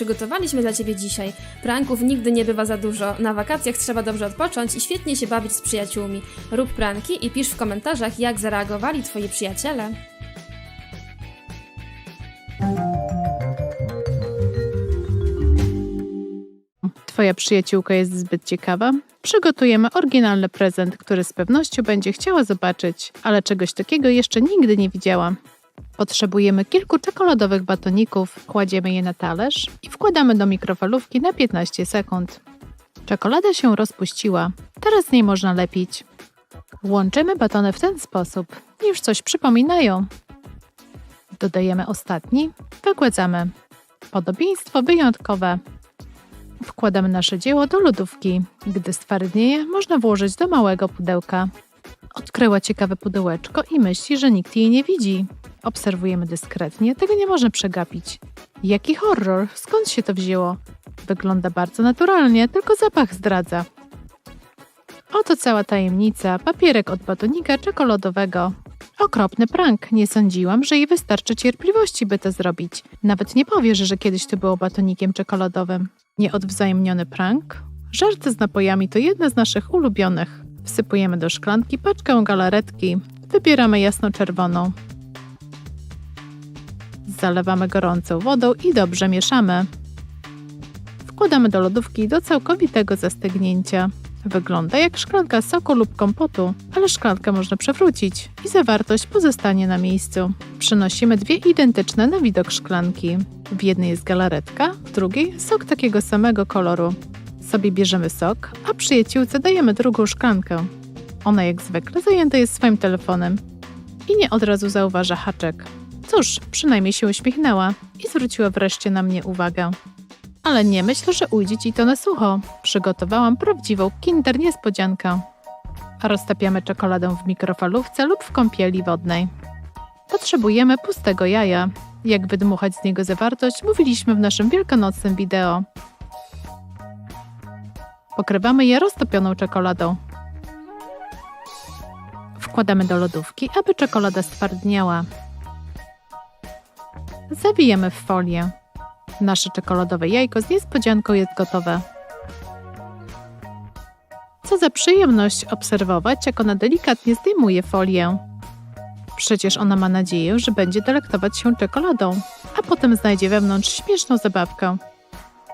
przygotowaliśmy dla Ciebie dzisiaj. Pranków nigdy nie bywa za dużo. Na wakacjach trzeba dobrze odpocząć i świetnie się bawić z przyjaciółmi. Rób pranki i pisz w komentarzach, jak zareagowali Twoi przyjaciele. Twoja przyjaciółka jest zbyt ciekawa? Przygotujemy oryginalny prezent, który z pewnością będzie chciała zobaczyć, ale czegoś takiego jeszcze nigdy nie widziała. Potrzebujemy kilku czekoladowych batoników, kładziemy je na talerz i wkładamy do mikrofalówki na 15 sekund. Czekolada się rozpuściła, teraz z niej można lepić. Łączymy batony w ten sposób, już coś przypominają. Dodajemy ostatni, wygładzamy. Podobieństwo wyjątkowe. Wkładamy nasze dzieło do lodówki. Gdy stwardnieje, można włożyć do małego pudełka. Odkryła ciekawe pudełeczko i myśli, że nikt jej nie widzi. Obserwujemy dyskretnie, tego nie można przegapić. Jaki horror, skąd się to wzięło? Wygląda bardzo naturalnie, tylko zapach zdradza. Oto cała tajemnica, papierek od batonika czekoladowego. Okropny prank, nie sądziłam, że jej wystarczy cierpliwości, by to zrobić. Nawet nie powiesz, że kiedyś to było batonikiem czekoladowym. Nieodwzajemniony prank? Żarty z napojami to jedna z naszych ulubionych. Wsypujemy do szklanki paczkę galaretki. Wybieramy jasno-czerwoną. Zalewamy gorącą wodą i dobrze mieszamy. Wkładamy do lodówki do całkowitego zastygnięcia. Wygląda jak szklanka soku lub kompotu, ale szklankę można przewrócić i zawartość pozostanie na miejscu. Przynosimy dwie identyczne na widok szklanki. W jednej jest galaretka, w drugiej sok takiego samego koloru. Sobie bierzemy sok, a przyjaciółce dajemy drugą szklankę. Ona jak zwykle zajęta jest swoim telefonem i nie od razu zauważa haczek. Cóż, przynajmniej się uśmiechnęła i zwróciła wreszcie na mnie uwagę. Ale nie myśl, że ujdzie ci to na sucho. Przygotowałam prawdziwą kinder niespodziankę. Roztapiamy czekoladę w mikrofalówce lub w kąpieli wodnej. Potrzebujemy pustego jaja. Jak wydmuchać z niego zawartość, mówiliśmy w naszym wielkanocnym wideo. Pokrywamy je roztopioną czekoladą. Wkładamy do lodówki, aby czekolada stwardniała. Zawijamy w folię. Nasze czekoladowe jajko z niespodzianką jest gotowe. Co za przyjemność obserwować, jak ona delikatnie zdejmuje folię. Przecież ona ma nadzieję, że będzie delektować się czekoladą, a potem znajdzie wewnątrz śmieszną zabawkę.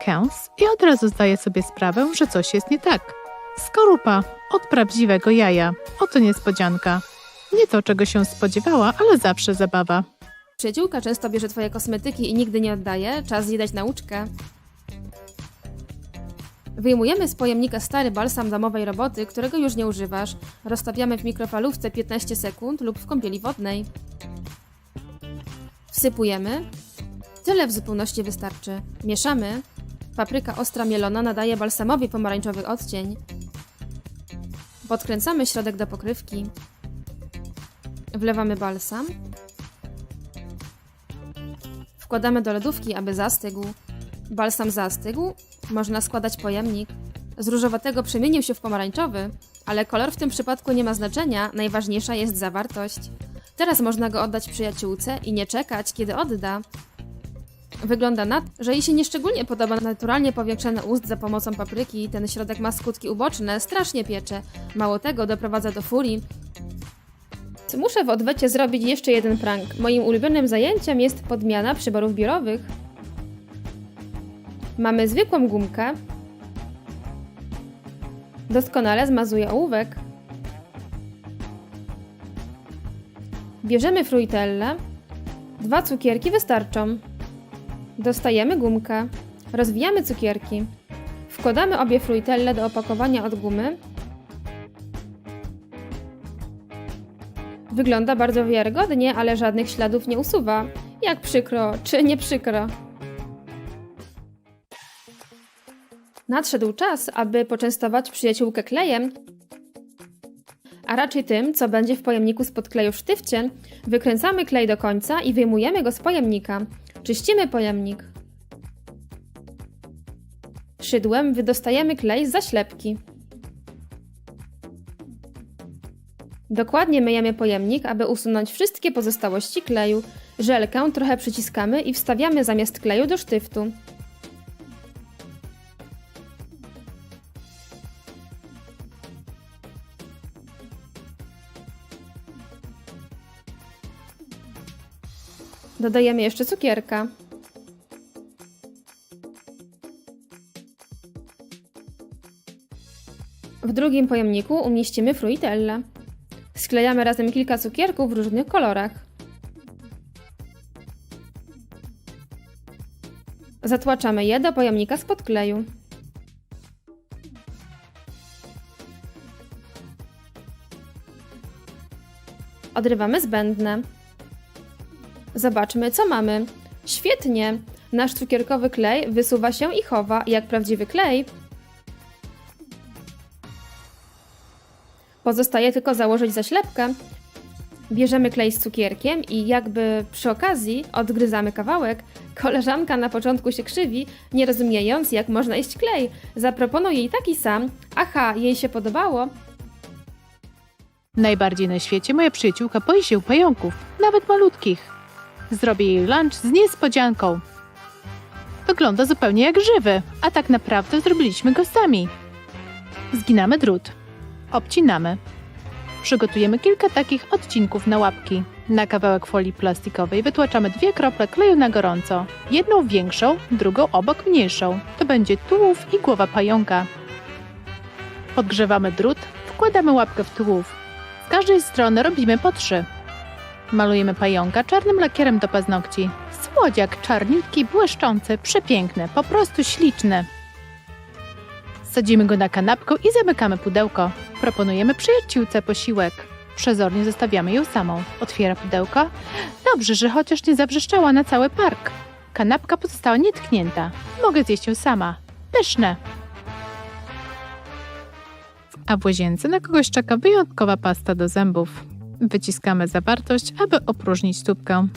Kęs i od razu zdaje sobie sprawę, że coś jest nie tak. Skorupa od prawdziwego jaja. Oto niespodzianka. Nie to, czego się spodziewała, ale zawsze zabawa. Przyjaciółka często bierze Twoje kosmetyki i nigdy nie oddaje, czas jej dać nauczkę. Wyjmujemy z pojemnika stary balsam domowej roboty, którego już nie używasz. Roztapiamy w mikrofalówce 15 sekund lub w kąpieli wodnej. Wsypujemy. Tyle w zupełności wystarczy. Mieszamy. Papryka ostra mielona nadaje balsamowi pomarańczowy odcień. Podkręcamy środek do pokrywki. Wlewamy balsam. Wkładamy do lodówki, aby zastygł. Balsam zastygł, można składać pojemnik. Z różowatego przemienił się w pomarańczowy, ale kolor w tym przypadku nie ma znaczenia, najważniejsza jest zawartość. Teraz można go oddać przyjaciółce i nie czekać, kiedy odda. Wygląda na to, że jej się nieszczególnie podoba naturalnie powiększony ust za pomocą papryki, ten środek ma skutki uboczne, strasznie piecze. Mało tego, doprowadza do furii, Muszę w odwecie zrobić jeszcze jeden prank. Moim ulubionym zajęciem jest podmiana przyborów biurowych. Mamy zwykłą gumkę. Doskonale zmazuję ołówek. Bierzemy fruitelle. Dwa cukierki wystarczą. Dostajemy gumkę. Rozwijamy cukierki. Wkładamy obie fruitelle do opakowania od gumy Wygląda bardzo wiarygodnie, ale żadnych śladów nie usuwa. Jak przykro, czy nie przykro? Nadszedł czas, aby poczęstować przyjaciółkę klejem, a raczej tym, co będzie w pojemniku spod kleju w sztywcie. Wykręcamy klej do końca i wyjmujemy go z pojemnika. Czyścimy pojemnik. Szydłem wydostajemy klej z zaślepki. Dokładnie myjemy pojemnik, aby usunąć wszystkie pozostałości kleju. Żelkę trochę przyciskamy i wstawiamy zamiast kleju do sztyftu. Dodajemy jeszcze cukierka. W drugim pojemniku umieścimy fruitelle. Sklejamy razem kilka cukierków w różnych kolorach. Zatłaczamy je do pojemnika spod kleju. Odrywamy zbędne. Zobaczmy, co mamy. Świetnie! Nasz cukierkowy klej wysuwa się i chowa jak prawdziwy klej. Pozostaje tylko założyć zaślepkę. Bierzemy klej z cukierkiem i jakby przy okazji odgryzamy kawałek. Koleżanka na początku się krzywi, nie rozumiejąc jak można jeść klej. Zaproponuję jej taki sam. Aha, jej się podobało. Najbardziej na świecie moja przyjaciółka boi się pająków, nawet malutkich. Zrobię jej lunch z niespodzianką. Wygląda zupełnie jak żywy, a tak naprawdę zrobiliśmy go sami. Zginamy drut. Obcinamy. Przygotujemy kilka takich odcinków na łapki. Na kawałek folii plastikowej wytłaczamy dwie krople kleju na gorąco. Jedną większą, drugą obok mniejszą. To będzie tułów i głowa pająka. Podgrzewamy drut, wkładamy łapkę w tułów. Z każdej strony robimy po trzy. Malujemy pająka czarnym lakierem do paznokci. Słodziak czarniutki, błyszczący, przepiękny, po prostu śliczny. Sadzimy go na kanapkę i zamykamy pudełko. Proponujemy przyjaciółce posiłek. Przezornie zostawiamy ją samą. Otwiera pudełko. Dobrze, że chociaż nie zawrzeszczała na cały park. Kanapka pozostała nietknięta. Mogę zjeść ją sama. Pyszne. A w łazience na kogoś czeka wyjątkowa pasta do zębów. Wyciskamy zawartość, aby opróżnić tubkę.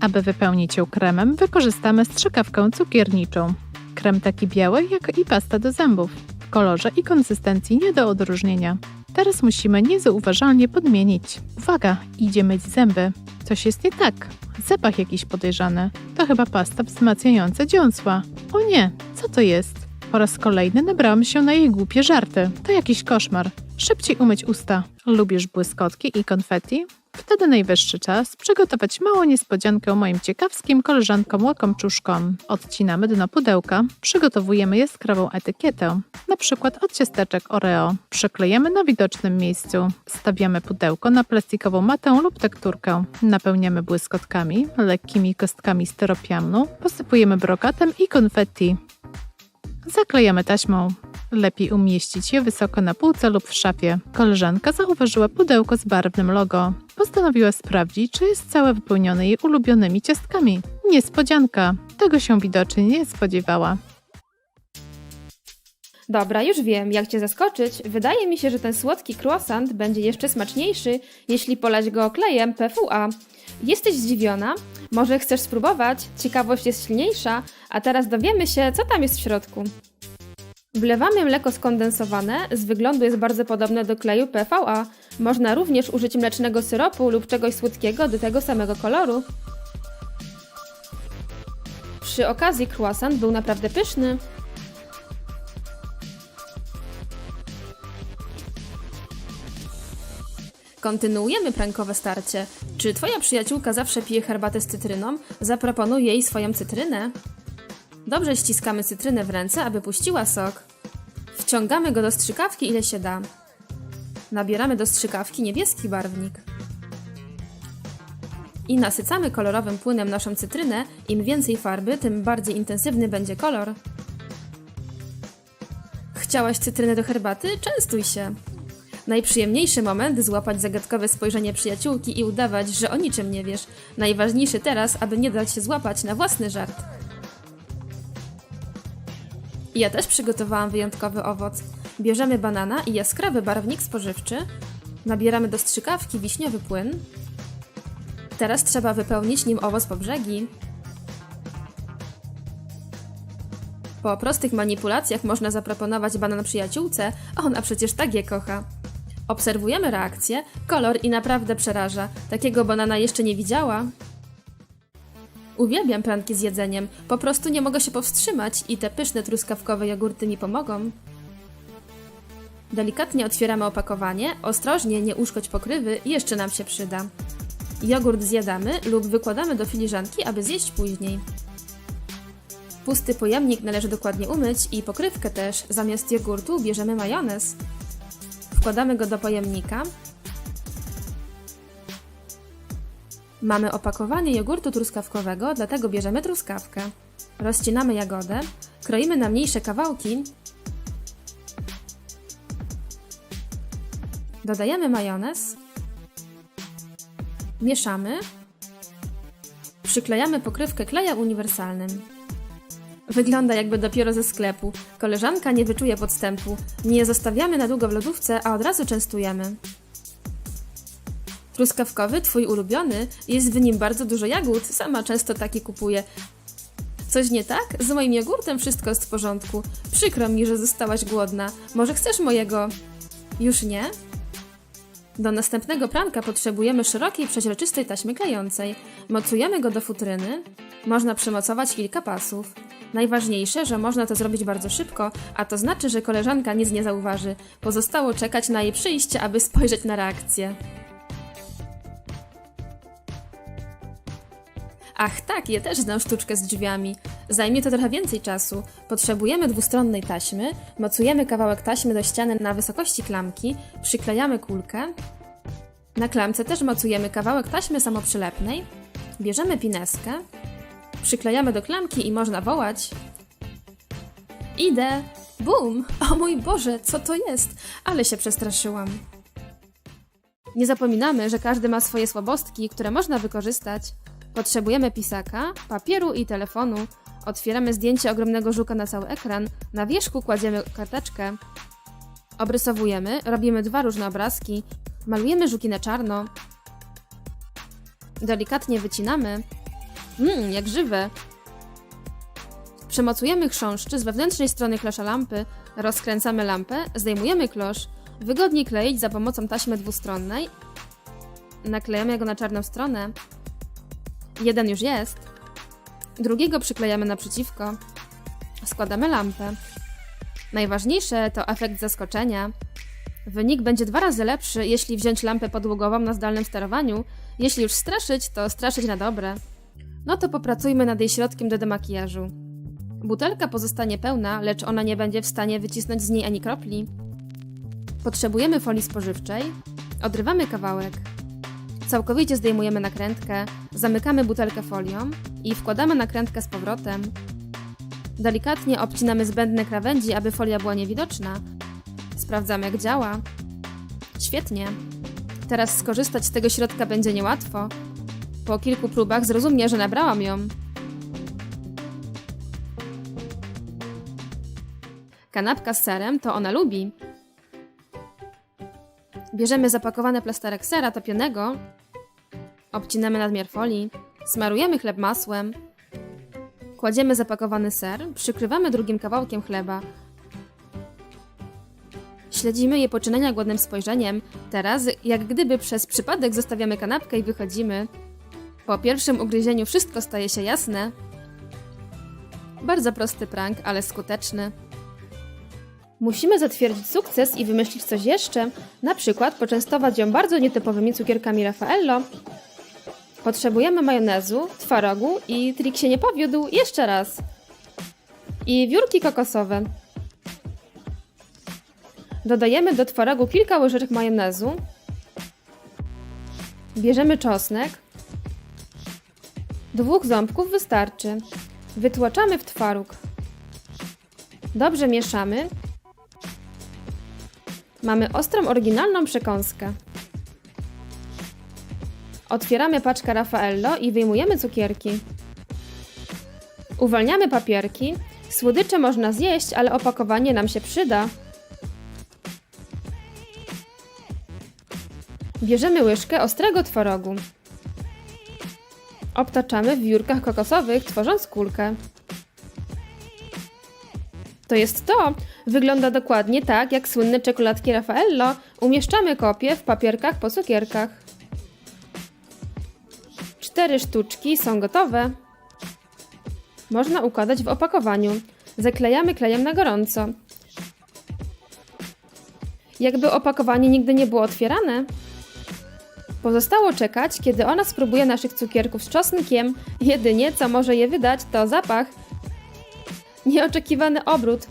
Aby wypełnić ją kremem, wykorzystamy strzykawkę cukierniczą. Krem taki biały, jak i pasta do zębów. Kolorze i konsystencji nie do odróżnienia. Teraz musimy niezauważalnie podmienić. Uwaga, idzie myć zęby. Coś jest nie tak. Zapach jakiś podejrzany. To chyba pasta wzmacniająca dziąsła. O nie, co to jest? Po raz kolejny nabrałam się na jej głupie żarty. To jakiś koszmar. Szybciej umyć usta. Lubisz błyskotki i konfetti? Wtedy najwyższy czas przygotować małą niespodziankę moim ciekawskim koleżankom łakomczuszkom. Odcinamy dno pudełka, przygotowujemy jaskrawą etykietę, na przykład od ciasteczek Oreo. Przyklejemy na widocznym miejscu. Stawiamy pudełko na plastikową matę lub tekturkę. Napełniamy błyskotkami, lekkimi kostkami styropianu, posypujemy brokatem i konfetti. Zaklejamy taśmą. Lepiej umieścić je wysoko na półce lub w szafie. Koleżanka zauważyła pudełko z barwnym logo. Postanowiła sprawdzić, czy jest całe wypełnione jej ulubionymi ciastkami. Niespodzianka. Tego się widocznie nie spodziewała. Dobra, już wiem, jak cię zaskoczyć. Wydaje mi się, że ten słodki croissant będzie jeszcze smaczniejszy, jeśli polać go klejem PFUA. Jesteś zdziwiona? Może chcesz spróbować? Ciekawość jest silniejsza, a teraz dowiemy się, co tam jest w środku. Wlewamy mleko skondensowane, z wyglądu jest bardzo podobne do kleju PVA. Można również użyć mlecznego syropu lub czegoś słodkiego do tego samego koloru. Przy okazji croissant był naprawdę pyszny. Kontynuujemy prankowe starcie. Czy twoja przyjaciółka zawsze pije herbatę z cytryną? Zaproponuj jej swoją cytrynę. Dobrze ściskamy cytrynę w ręce, aby puściła sok. Wciągamy go do strzykawki ile się da. Nabieramy do strzykawki niebieski barwnik. I nasycamy kolorowym płynem naszą cytrynę. Im więcej farby, tym bardziej intensywny będzie kolor. Chciałaś cytrynę do herbaty? Częstuj się. Najprzyjemniejszy moment złapać zagadkowe spojrzenie przyjaciółki i udawać, że o niczym nie wiesz. Najważniejszy teraz, aby nie dać się złapać na własny żart. Ja też przygotowałam wyjątkowy owoc. Bierzemy banana i jaskrawy barwnik spożywczy. Nabieramy do strzykawki wiśniowy płyn. Teraz trzeba wypełnić nim owoc po brzegi. Po prostych manipulacjach można zaproponować banan przyjaciółce, a ona przecież tak je kocha. Obserwujemy reakcję, kolor i naprawdę przeraża. Takiego banana jeszcze nie widziała. Uwielbiam pranki z jedzeniem, po prostu nie mogę się powstrzymać i te pyszne truskawkowe jogurty mi pomogą. Delikatnie otwieramy opakowanie, ostrożnie nie uszkodź pokrywy, jeszcze nam się przyda. Jogurt zjadamy lub wykładamy do filiżanki, aby zjeść później. Pusty pojemnik należy dokładnie umyć i pokrywkę też. Zamiast jogurtu bierzemy majonez. Wkładamy go do pojemnika. Mamy opakowanie jogurtu truskawkowego, dlatego bierzemy truskawkę. Rozcinamy jagodę, kroimy na mniejsze kawałki. Dodajemy majonez. Mieszamy. Przyklejamy pokrywkę klejem uniwersalnym. Wygląda jakby dopiero ze sklepu. Koleżanka nie wyczuje podstępu. Nie zostawiamy na długo w lodówce, a od razu częstujemy. Truskawkowy, twój ulubiony, jest w nim bardzo dużo jagód, sama często taki kupuję. Coś nie tak? Z moim jogurtem wszystko jest w porządku. Przykro mi, że zostałaś głodna. Może chcesz mojego... Już nie? Do następnego pranka potrzebujemy szerokiej, przeźroczystej taśmy klejącej. Mocujemy go do futryny. Można przymocować kilka pasów. Najważniejsze, że można to zrobić bardzo szybko, a to znaczy, że koleżanka nic nie zauważy. Pozostało czekać na jej przyjście, aby spojrzeć na reakcję. Ach tak, ja też znam sztuczkę z drzwiami. Zajmie to trochę więcej czasu. Potrzebujemy dwustronnej taśmy, mocujemy kawałek taśmy do ściany na wysokości klamki, przyklejamy kulkę. Na klamce też mocujemy kawałek taśmy samoprzylepnej. Bierzemy pineskę, przyklejamy do klamki i można wołać. Idę! Bum! O mój Boże, co to jest? Ale się przestraszyłam. Nie zapominamy, że każdy ma swoje słabostki, które można wykorzystać. Potrzebujemy pisaka, papieru i telefonu. Otwieramy zdjęcie ogromnego żuka na cały ekran. Na wierzchu kładziemy karteczkę. Obrysowujemy, robimy dwa różne obrazki. Malujemy żuki na czarno. Delikatnie wycinamy. Mmm, jak żywe. Przemocujemy chrząszczy z wewnętrznej strony klosza lampy, rozkręcamy lampę, zdejmujemy klosz. Wygodniej kleić za pomocą taśmy dwustronnej. Naklejamy go na czarną stronę. Jeden już jest. Drugiego przyklejamy naprzeciwko. Składamy lampę. Najważniejsze to efekt zaskoczenia. Wynik będzie dwa razy lepszy, jeśli wziąć lampę podłogową na zdalnym sterowaniu. Jeśli już straszyć, to straszyć na dobre. No to popracujmy nad jej środkiem do demakijażu. Butelka pozostanie pełna, lecz ona nie będzie w stanie wycisnąć z niej ani kropli. Potrzebujemy folii spożywczej. Odrywamy kawałek. Całkowicie zdejmujemy nakrętkę, zamykamy butelkę folią i wkładamy nakrętkę z powrotem. Delikatnie obcinamy zbędne krawędzi, aby folia była niewidoczna. Sprawdzamy, jak działa. Świetnie. Teraz skorzystać z tego środka będzie niełatwo. Po kilku próbach zrozumie, że nabrałam ją. Kanapka z serem to ona lubi. Bierzemy zapakowany plasterek sera topionego, obcinamy nadmiar folii, smarujemy chleb masłem, kładziemy zapakowany ser, przykrywamy drugim kawałkiem chleba. Śledzimy je poczynania głodnym spojrzeniem. Teraz, jak gdyby przez przypadek zostawiamy kanapkę i wychodzimy. Po pierwszym ugryzieniu wszystko staje się jasne. Bardzo prosty prank, ale skuteczny. Musimy zatwierdzić sukces i wymyślić coś jeszcze, na przykład poczęstować ją bardzo nietypowymi cukierkami Raffaello. Potrzebujemy majonezu, twarogu i trik się nie powiódł jeszcze raz. I wiórki kokosowe. Dodajemy do twarogu kilka łyżeczek majonezu. Bierzemy czosnek. Dwóch ząbków wystarczy. Wytłaczamy w twaróg. Dobrze mieszamy Mamy ostrą, oryginalną przekąskę. Otwieramy paczkę Raffaello i wyjmujemy cukierki. Uwalniamy papierki. Słodycze można zjeść, ale opakowanie nam się przyda. Bierzemy łyżkę ostrego tworogu. Obtaczamy w wiórkach kokosowych, tworząc kulkę. To jest to. Wygląda dokładnie tak, jak słynne czekoladki Raffaello. Umieszczamy kopie w papierkach po cukierkach. Cztery sztuczki są gotowe. Można układać w opakowaniu. Zaklejamy klejem na gorąco. Jakby opakowanie nigdy nie było otwierane. Pozostało czekać, kiedy ona spróbuje naszych cukierków z czosnkiem. Jedynie co może je wydać to zapach. Nieoczekiwany obrót.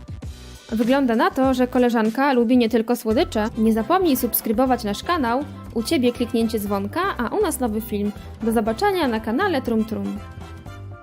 Wygląda na to, że koleżanka lubi nie tylko słodycze. Nie zapomnij subskrybować nasz kanał. U ciebie kliknięcie dzwonka, a u nas nowy film. Do zobaczenia na kanale Trum Trum.